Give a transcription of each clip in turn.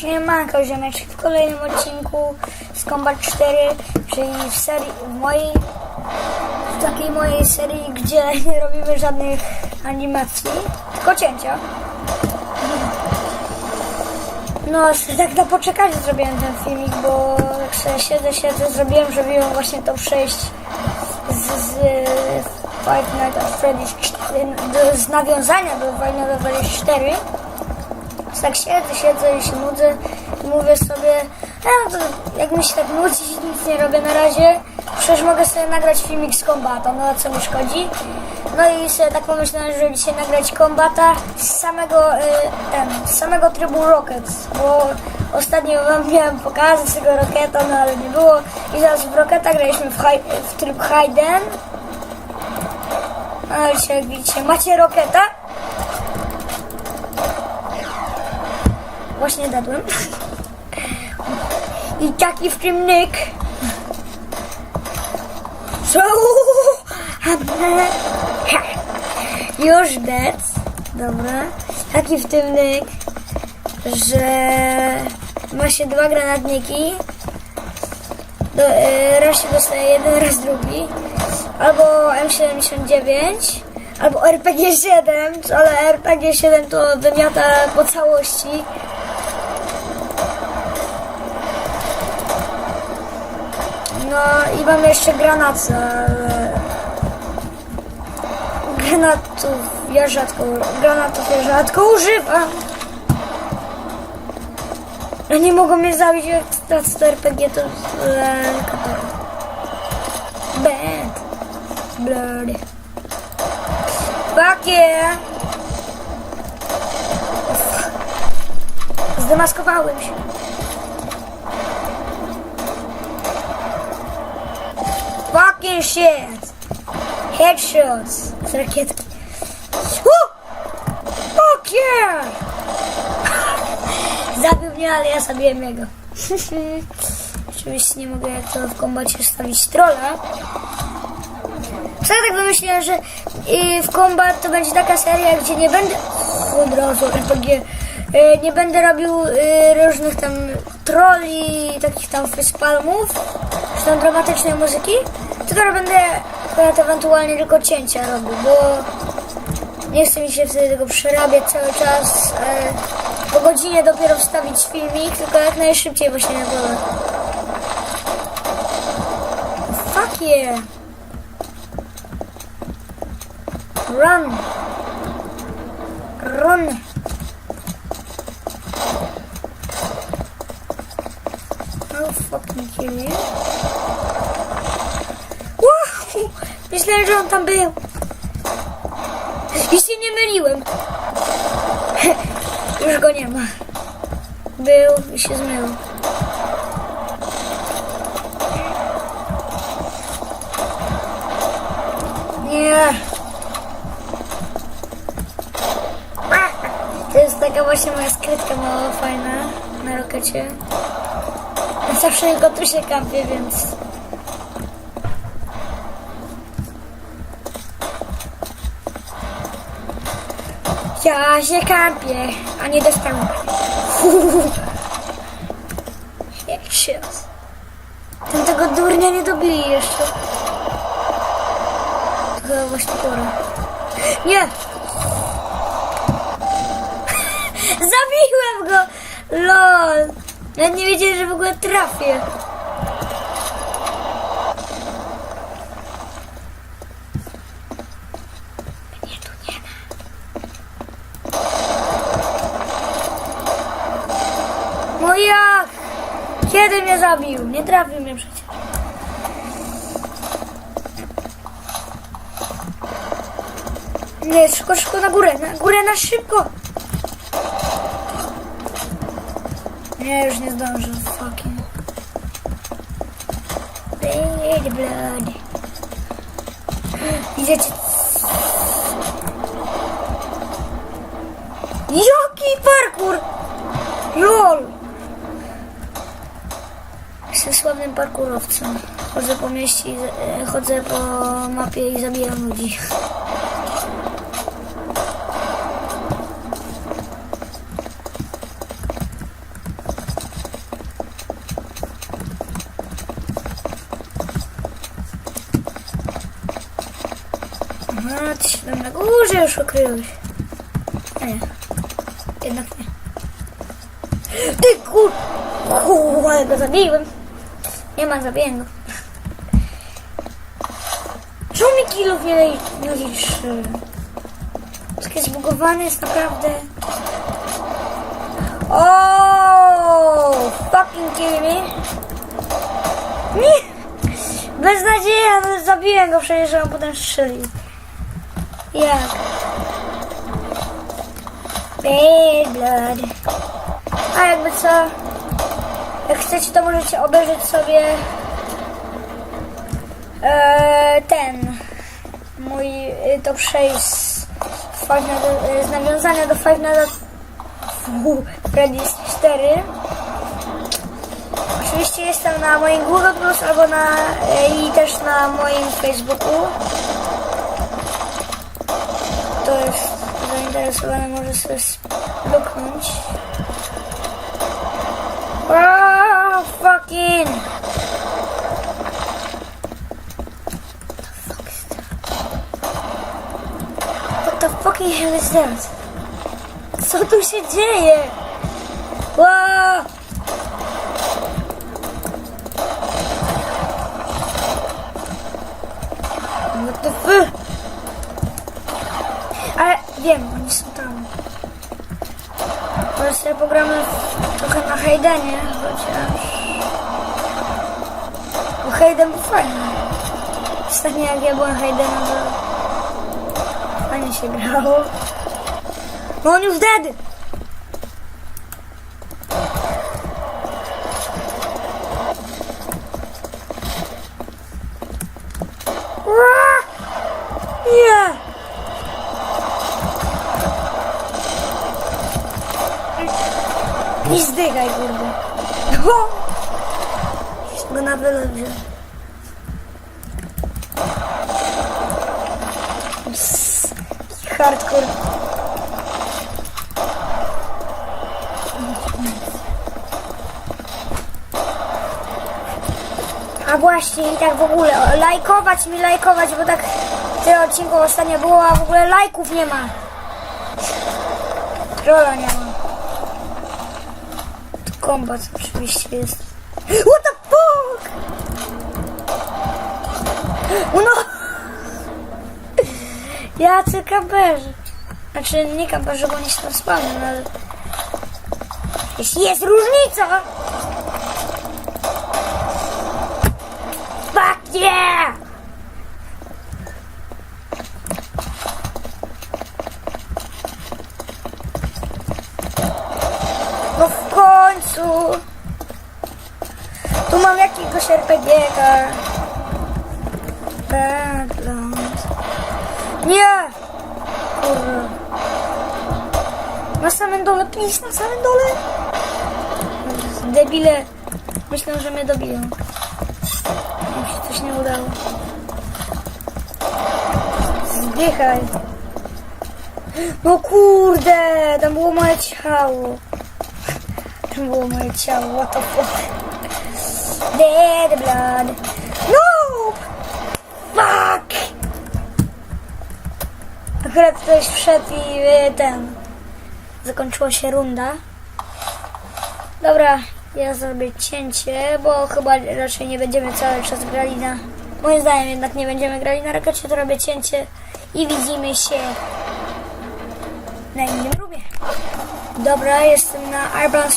Siemanko ziomeczki w kolejnym odcinku z Combat 4, czyli w serii, w mojej, w takiej mojej serii, gdzie nie robimy żadnych animacji, tylko cięcia. No, tak na poczekać zrobiłem ten filmik, bo jak sobie siedzę, siedzę, zrobiłem, zrobiłem właśnie to przejść z, z Five Nights at Freddy's 4, do, z nawiązania do Five Nights at Freddy's 4. Tak siedzę, siedzę i się nudzę i mówię sobie, e, no to jak mi się tak nudzi, nic nie robię na razie, przecież mogę sobie nagrać filmik z kombata, no co mi szkodzi? No i sobie tak pomyślałem, że dzisiaj nagrać kombata z samego, y, ten, z samego trybu Rockets, bo ostatnio wam miałem pokazać tego Rocketa, no ale nie było i zaraz w Rocketa graliśmy w, w tryb Hayden. No ale jak widzicie, macie Rocketa? Właśnie dadłem. I taki w tym nyk. So, już dead. Dobra. Taki w tym nyk, że ma się dwa granatniki. Do, e, raz się dostaje jeden, raz drugi. Albo M79, albo RPG-7, ale RPG-7 to wymiata po całości. No i mam jeszcze granat, ale... Granatów ja rzadko, granatów ja rzadko używam. A nie mogą mnie zabić jak stracę to RPG, to lęka Bad. Bloody. Fuck. Zdemaskowałem się. Fucking shit. Headshots. Z rakietki. Uh! Fuck yeah. Zabił mnie, ale ja zabiłem jego. Oczywiście nie mogę to w kombacie stawić trolla. Co ja tak wymyśliłem, że y, w kombat to będzie taka seria, gdzie nie będę od razu RPG, y, nie będę robił y, różnych tam trolli, takich tam facepalmów, czy tam dramatycznej muzyki, tylko będę akurat ewentualnie tylko cięcia robił, bo nie chce mi się wtedy tego przerabiać cały czas. E, po godzinie dopiero wstawić filmik, tylko jak najszybciej właśnie na dole. Fuck yeah! Run! Run! I'll fucking kill. Wow! Myślałem, że on tam był. I się nie myliłem. Już go nie ma. Był i się zmył. Nie. To jest taka właśnie moja skrytka mała fajna na rokecie. Zawsze go tu się kampię, więc... Ja się kampię, a nie dostanę. Headshot. Ten tego durnia nie dobili jeszcze. Chyba właśnie pora. Nie! Zabiłem go! LOL! Nawet nie wiedziałem, że w ogóle trafię. Mnie tu nie ma. No jak? Kiedy mnie zabił? Nie trafił mnie przecież. Nie, szybko, szybko na górę, na górę, na szybko! Nie, już nie zdążę, fucking. Baby blood. Widzicie? Jaki parkour! LOL! sławnym parkurowcem. Chodzę po mieście, e, chodzę po mapie i zabijam ludzi. Aha, ty się tam na górze już ukryłeś. Nie, jednak nie. Ty kur... Kurwa, go zabiłem. Nie ma, zabiję go. Czemu mi li- nie liczy? Taki zbugowany jest naprawdę... O, fucking kill me. Nie! Beznadzieja, no zabiłem go przecież, a on potem strzelił. Jak? Bad blood. A jakby co? Jak chcecie, to możecie obejrzeć sobie e, ten mój y, top 6 z, y, z nawiązania do Five Nights at Freddy's 4. Oczywiście jestem na moim Google Plus albo na e, i też na moim Facebooku. Kto jest zainteresowany może sobie luknąć. Oh, fucking! Fucking hell is that? Co tu się dzieje? Wow! What the fuck? Ale wiem, oni są tam. Może sobie pogramy trochę na Haydenie, chociaż... Bo Hayden był fajny. Ostatnio jak ja byłem Haydenem, to fajnie się grało. No on już dead! Ua! Nie! Nie zdygaj, kurde. No! Go na wylot wziął. Psst, Hardcore. A właśnie i tak w ogóle, lajkować mi, lajkować, bo tak tyle odcinków ostatnio było, a w ogóle lajków nie ma. Trolla nie ma. Kombat oczywiście jest. What the fuck? No! Jacy kamperzy. Znaczy nie kamperzy, bo oni się tam ale... Jeśli jest różnica! Fuck yeah! No w końcu! Tu mam jakiegoś RPG-ka. Badlands. Nie! Kurwa. Na samym dole, please, na samym dole! Debile. Myślę, że mnie dobiją. Mi się coś nie udało. Zdychaj. No kurde, tam było moje ciało. Tam było moje ciało, what the fuck. Dead blood. No! Fuck! Akurat ktoś wszedł i y, ten... Zakończyła się runda. Dobra, ja zrobię cięcie, bo chyba raczej nie będziemy cały czas grali na... Moim zdaniem jednak nie będziemy grali na rakiecie, to robię cięcie i widzimy się na innym rumie. Dobra, jestem na Urban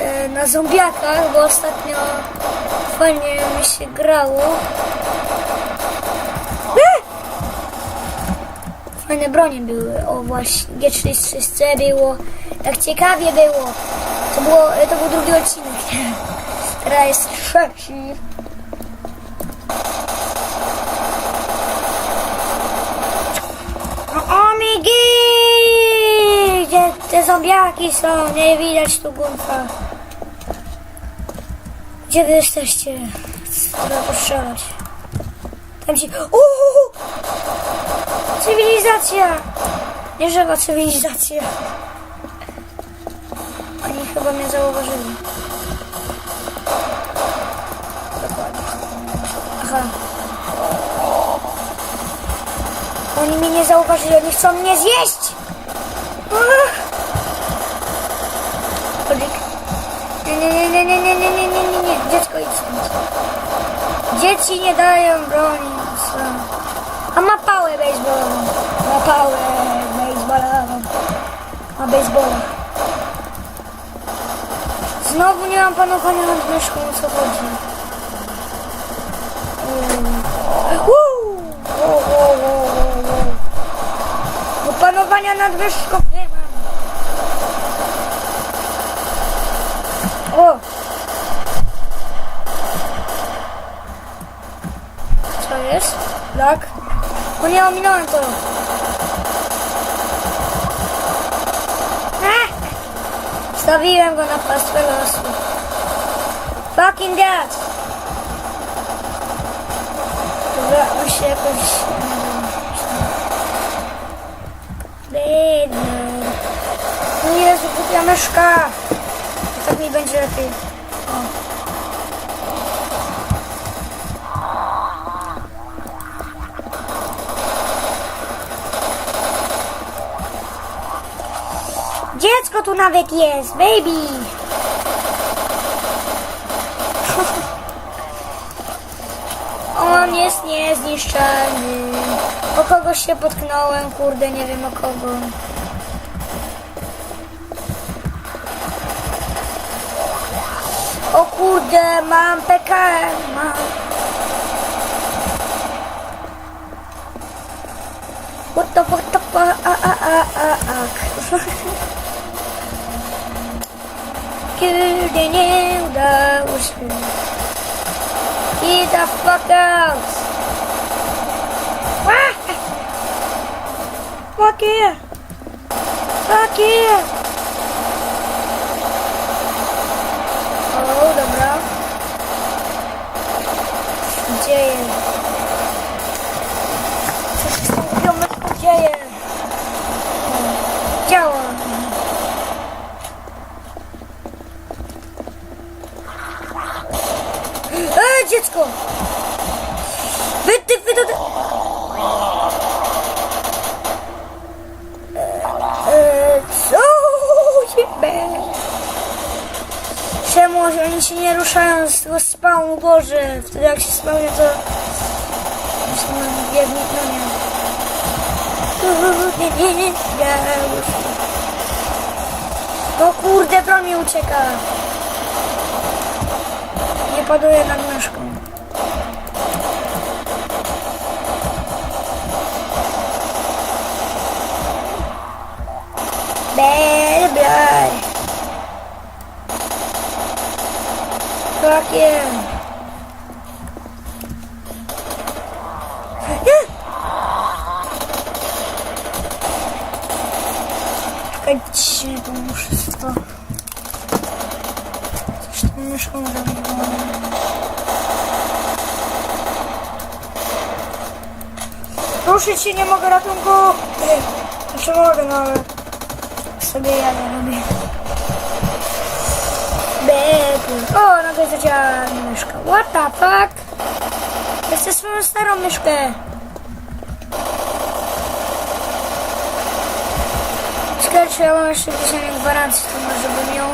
e, na zombiakach, bo ostatnio fajnie mi się grało. E! Fajne bronie były, o właśnie, G33 było, tak ciekawie było. To, było, to był drugi odcinek, teraz jest trzeci. No omigi! Gdzie te zombiaki są? Nie widać tu gunfa. Gdzie wy jesteście? Trzeba postrzelać. Tam ci... Uuu! Cywilizacja! Nieżywa cywilizacja. Chyba mnie zauważyli. Dokładnie. Aha. Oni mnie nie zauważyli, oni chcą mnie zjeść! Nie, nie, nie, nie, nie, nie, nie, nie, nie, nie, nie. Dziecko idź. Dzieci nie dają broni. A ma pałę baseballową. Ma pałę baseballową. Ma baseballa. Znowu nie mam panowania nad myszką, o co chodzi. Mm. Uuu. Wow. Bo panowania nad myszką nie mam. O! Co jest? Tak? O nie, ominąłem to. Stawiłem go na pastwę losu. Fucking dead! Dobra, on się jakoś... Biedny. Jezu, głupia myszka! Tak mi będzie lepiej. O. Dziecko tu nawet jest, baby! On jest niezniszczalny. O kogoś się potknąłem, kurde, nie wiem o kogo. O kurde, mam PKM, mam. What the what the a a a a a. Kürdünü Get the fuck out. Ah! Fuck you Fuck you Hello, dobra Dzieje Coś się dzieje Działo dziecko! Wy, ty, wy, ty. Eee, co się Czemu oni się nie ruszają z tego spawnu, Boże? Wtedy jak się spawnia, to... No, biegnie, no nie. Nie, nie, nie, ja już... O kurde, broń mi ucieka. Nie paduję nad myszką. Бэээ, блядь. Как я? Хочу это мужество. Что мешком забываю. Ruszyć się nie mogę, ratunku! Znaczy mogę, no ale... Sobie jadę robię. Beku. O, nagle zadziała myszka. What the fuck? Chcę swoją starą myszkę. Ciekawe, czy ja mam jeszcze gdzieś gwarancję, to może bym ją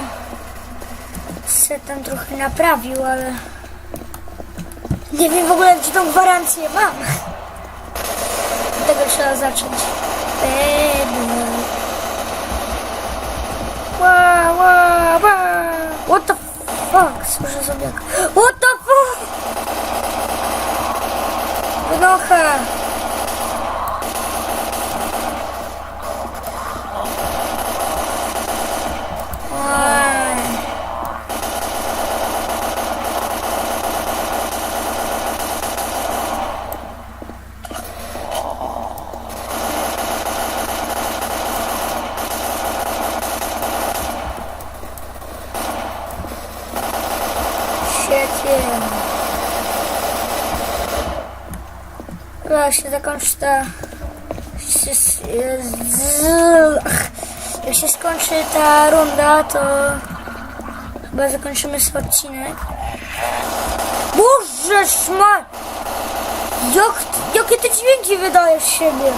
se tam trochę naprawił, ale nie wiem w ogóle, czy tą gwarancję mam. Arkadaşlar zaten Baby Ва, ва, ва. What the fuck? Слушай, зомбяк. What the fuck? Гноха. Dobra, się zakończy ta... Jak się skończy ta runda, to chyba zakończymy swój odcinek. Boże szmat! Jak, jakie te dźwięki wydajesz siebie?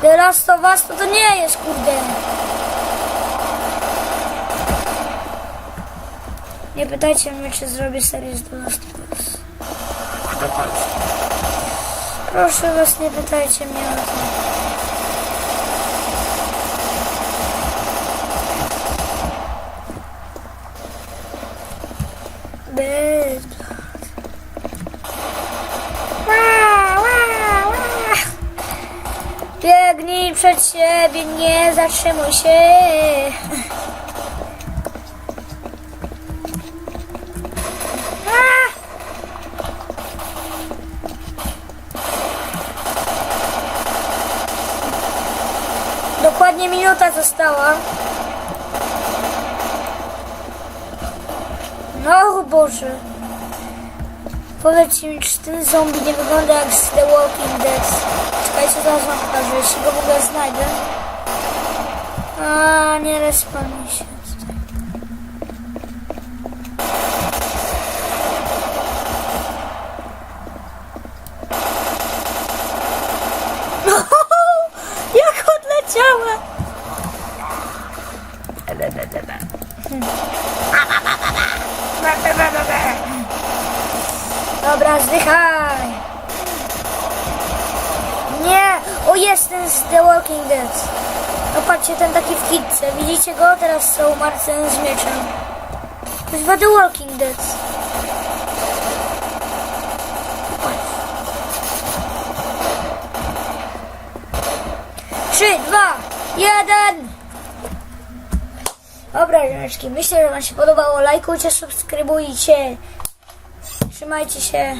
Teraz to was to, to nie jest kurde. Nie pytajcie mnie, czy zrobię serię z 12. Dokładnie. Proszę was, nie pytajcie mnie o to. Biegnij przed siebie, nie zatrzymuj się. Minuta została. No Boże. Powiedzcie mi, czy ten zombie nie wygląda jak z The Walking Dead? Czekajcie, zaraz wam pokażę, jeśli go w ogóle znajdę. A, nie respawn mi się tutaj. Jak odleciała! Dobra, zdychaj! Nie! O, jest ten z The Walking Dead. No patrzcie, ten taki w kitce. Widzicie go? Teraz są Marcen z mieczem. To jest chyba The Walking Dead. Trzy, dwa, jeden! Dobra, ziomeczki, myślę, że Wam się podobało. Lajkujcie, subskrybujcie. Trzymajcie się.